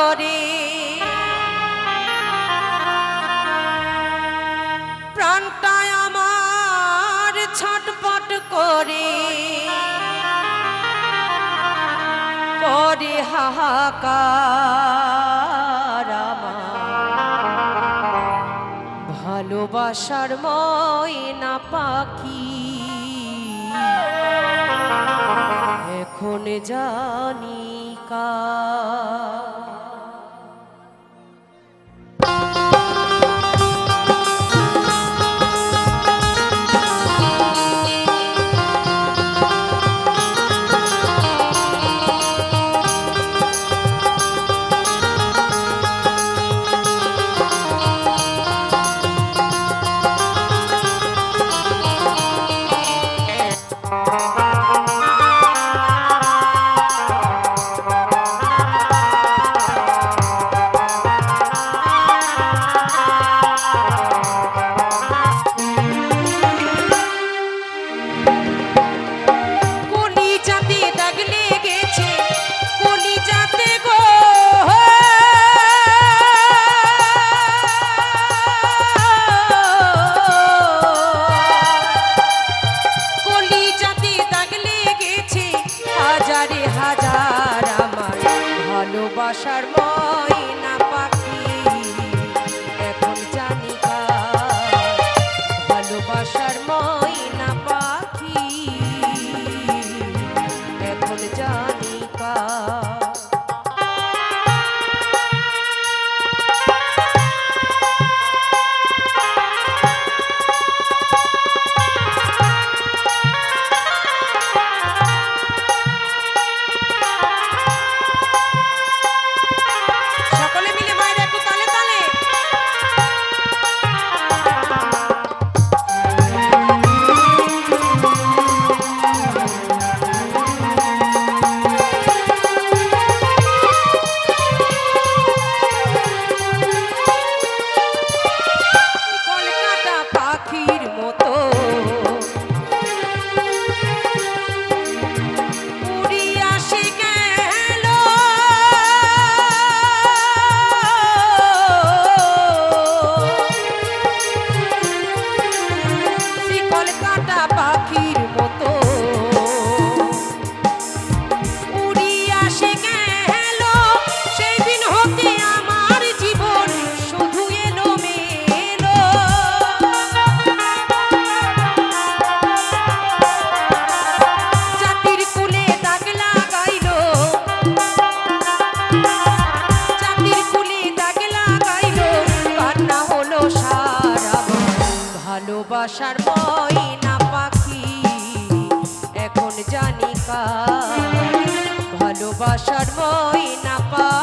করে প্রাণটায় আমার ছটপট করে। করে হাহাকার ভালোবাসার ময়না পাখি। এখন জানি ভালোবাসার হলো সারা ভালোবাসার ময়না জানি কার। ভালোবাসার মই না এখন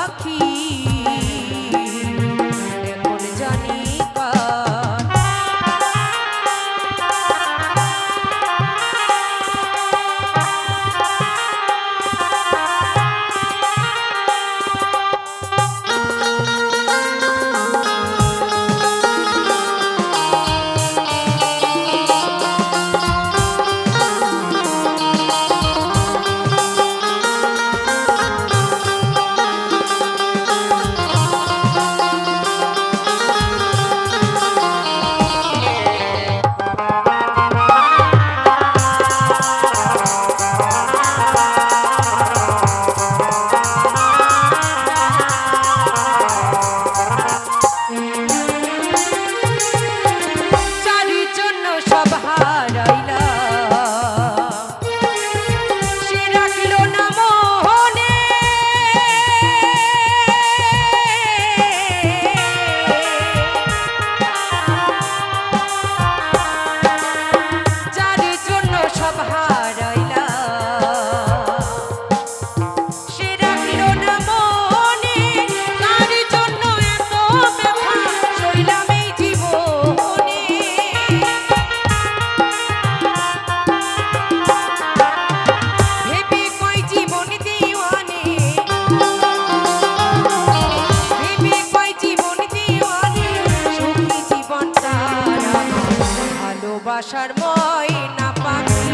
ভালোবাসার ময়না পাখি।